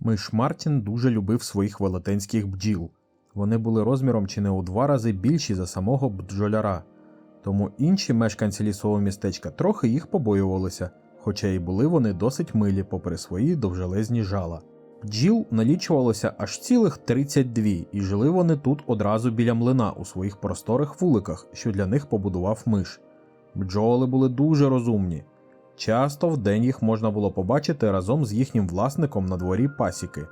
Миш Мартін дуже любив своїх велетенських бджіл. Вони були розміром чи не у два рази більші за самого бджоляра, тому інші мешканці лісового містечка трохи їх побоювалися, хоча й були вони досить милі попри свої довжелезні жала. Бджіл налічувалося аж цілих 32, і жили вони тут одразу біля млина у своїх просторих вуликах, що для них побудував миш. Бджоли були дуже розумні. Часто вдень їх можна було побачити разом з їхнім власником на дворі пасіки.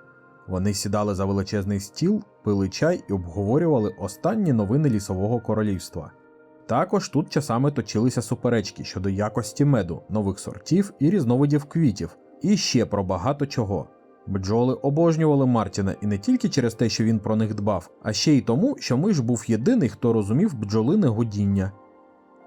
Вони сідали за величезний стіл, пили чай і обговорювали останні новини лісового королівства. Також тут часами точилися суперечки щодо якості меду, нових сортів і різновидів квітів, і ще про багато чого. Бджоли обожнювали Мартіна і не тільки через те, що він про них дбав, а ще й тому, що миш був єдиний, хто розумів бджолине годіння.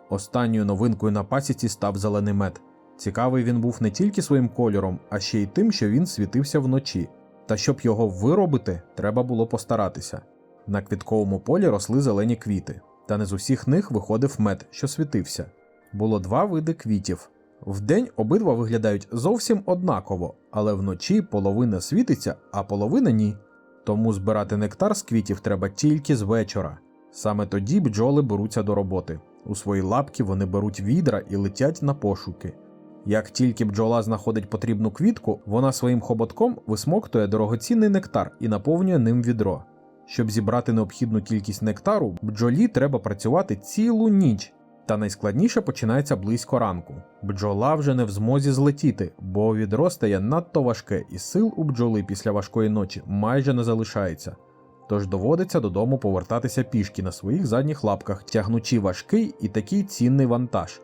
Останньою новинкою на пасіці став зелений мед. Цікавий він був не тільки своїм кольором, а ще й тим, що він світився вночі. Та щоб його виробити, треба було постаратися. На квітковому полі росли зелені квіти, та не з усіх них виходив мед, що світився. Було два види квітів. Вдень обидва виглядають зовсім однаково, але вночі половина світиться, а половина ні. Тому збирати нектар з квітів треба тільки з вечора. Саме тоді бджоли беруться до роботи. У свої лапки вони беруть відра і летять на пошуки. Як тільки бджола знаходить потрібну квітку, вона своїм хоботком висмоктує дорогоцінний нектар і наповнює ним відро. Щоб зібрати необхідну кількість нектару, бджолі треба працювати цілу ніч. Та найскладніше починається близько ранку. Бджола вже не в змозі злетіти, бо відро стає надто важке, і сил у бджоли після важкої ночі майже не залишається. Тож доводиться додому повертатися пішки на своїх задніх лапках, тягнучи важкий і такий цінний вантаж.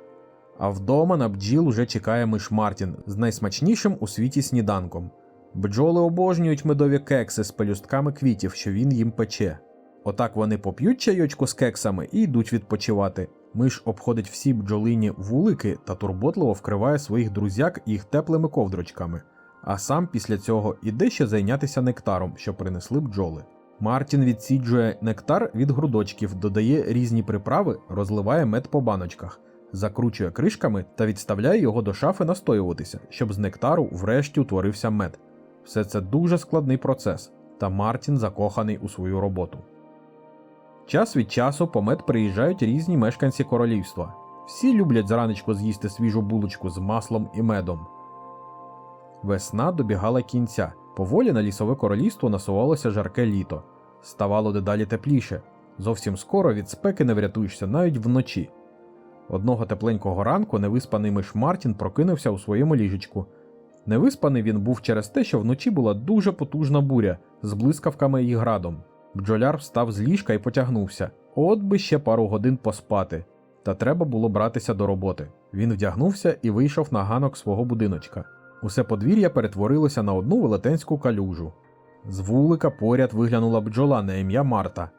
А вдома на бджіл уже чекає миш Мартін з найсмачнішим у світі сніданком. Бджоли обожнюють медові кекси з пелюстками квітів, що він їм пече. Отак вони поп'ють чайочку з кексами і йдуть відпочивати. Миш обходить всі бджолині вулики та турботливо вкриває своїх друзяк їх теплими ковдрочками, а сам після цього іде ще зайнятися нектаром, що принесли бджоли. Мартін відсіджує нектар від грудочків, додає різні приправи, розливає мед по баночках, закручує кришками та відставляє його до шафи настоюватися, щоб з нектару врешті утворився мед. Все це дуже складний процес, та Мартін закоханий у свою роботу. Час від часу по мед приїжджають різні мешканці королівства. Всі люблять зранечку з'їсти свіжу булочку з маслом і медом. Весна добігала кінця. Поволі на лісове королівство насувалося жарке літо. Ставало дедалі тепліше. Зовсім скоро від спеки не врятуєшся навіть вночі. Одного тепленького ранку невиспаний миш Мартін прокинувся у своєму ліжечку. Невиспаний він був через те, що вночі була дуже потужна буря з блискавками і градом. Бджоляр встав з ліжка і потягнувся. От би ще пару годин поспати. Та треба було братися до роботи. Він вдягнувся і вийшов на ганок свого будиночка. Усе подвір'я перетворилося на одну велетенську калюжу. З вулика поряд виглянула бджола на ім'я Марта.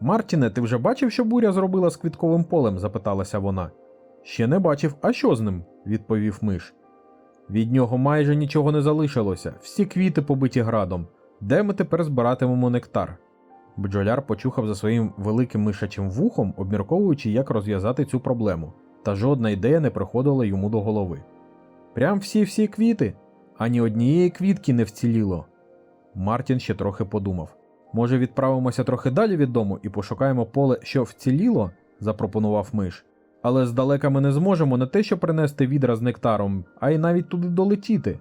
Мартіне, ти вже бачив, що буря зробила з квітковим полем? запиталася вона. Ще не бачив, а що з ним? відповів миш. Від нього майже нічого не залишилося, всі квіти побиті градом. Де ми тепер збиратимемо нектар? Бджоляр почухав за своїм великим мишачим вухом, обмірковуючи, як розв'язати цю проблему, та жодна ідея не приходила йому до голови. Прям всі-всі квіти, ані однієї квітки не вціліло. Мартін ще трохи подумав. Може, відправимося трохи далі від дому і пошукаємо поле, що вціліло, запропонував миш. Але здалека ми не зможемо не те, що принести відра з нектаром, а й навіть туди долетіти.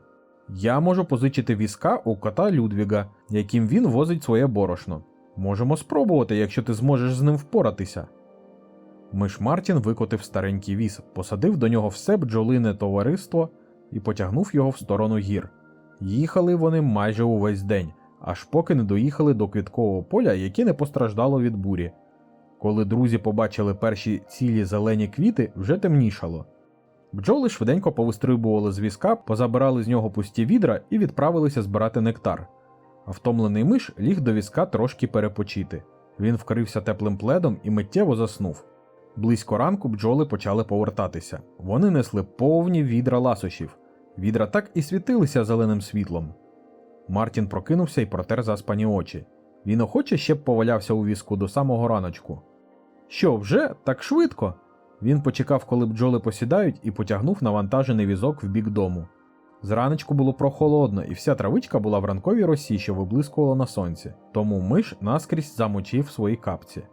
Я можу позичити візка у кота Людвіга, яким він возить своє борошно. Можемо спробувати, якщо ти зможеш з ним впоратися. Миш Мартін викотив старенький віз, посадив до нього все бджолине товариство і потягнув його в сторону гір. Їхали вони майже увесь день, аж поки не доїхали до квіткового поля, яке не постраждало від бурі. Коли друзі побачили перші цілі зелені квіти, вже темнішало. Бджоли швиденько повистрибували з візка, позабирали з нього пусті відра і відправилися збирати нектар. А втомлений миш ліг до візка трошки перепочити. Він вкрився теплим пледом і миттєво заснув. Близько ранку бджоли почали повертатися. Вони несли повні відра ласощів. Відра так і світилися зеленим світлом. Мартін прокинувся і протер заспані очі. Він охоче ще б повалявся у візку до самого раночку. Що, вже так швидко? Він почекав, коли бджоли посідають, і потягнув навантажений візок в бік дому. Зранечку було прохолодно, і вся травичка була в ранковій росі, що виблискувала на сонці, тому миш наскрізь замочив свої капці.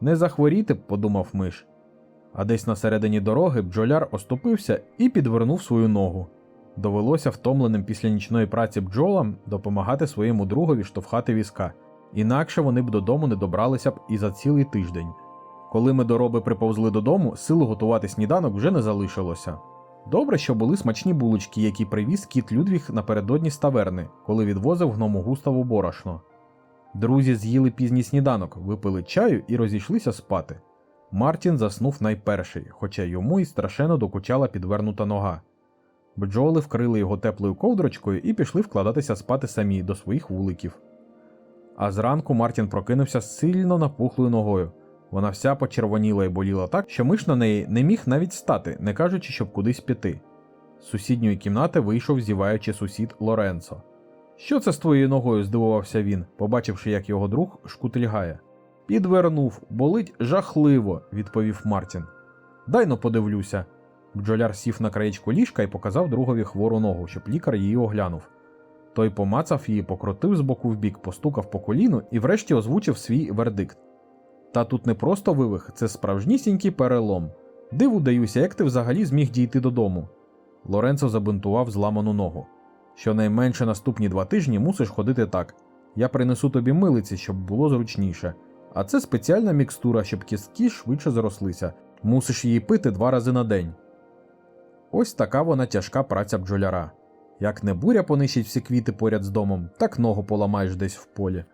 Не захворіти б, подумав миш. А десь на середині дороги бджоляр оступився і підвернув свою ногу. Довелося втомленим після нічної праці бджолам допомагати своєму другові штовхати візка, інакше вони б додому не добралися б і за цілий тиждень. Коли ми дороби приповзли додому, сили готувати сніданок вже не залишилося. Добре, що були смачні булочки, які привіз кіт Людвіг напередодні з таверни, коли відвозив гному Густаву борошно. Друзі з'їли пізній сніданок, випили чаю і розійшлися спати. Мартін заснув найперший, хоча йому й страшенно докучала підвернута нога. Бджоли вкрили його теплою ковдрочкою і пішли вкладатися спати самі до своїх вуликів. А зранку Мартін прокинувся сильно напухлою ногою. Вона вся почервоніла і боліла так, що миш на неї не міг навіть стати, не кажучи, щоб кудись піти. З сусідньої кімнати вийшов зіваючи сусід Лоренцо. Що це з твоєю ногою? здивувався він, побачивши, як його друг шкутильгає. Підвернув, болить жахливо, відповів Мартін. Дай но подивлюся. Бджоляр сів на краєчку ліжка і показав другові хвору ногу, щоб лікар її оглянув. Той помацав її, покрутив з боку в бік, постукав по коліну і врешті озвучив свій вердикт. Та тут не просто вивих, це справжнісінький перелом. Диву даюся, як ти взагалі зміг дійти додому. Лоренцо забинтував зламану ногу. Щонайменше наступні два тижні мусиш ходити так. Я принесу тобі милиці, щоб було зручніше. А це спеціальна мікстура, щоб кістки швидше зрослися. Мусиш її пити два рази на день. Ось така вона тяжка праця бджоляра. Як не буря понищить всі квіти поряд з домом, так ногу поламаєш десь в полі.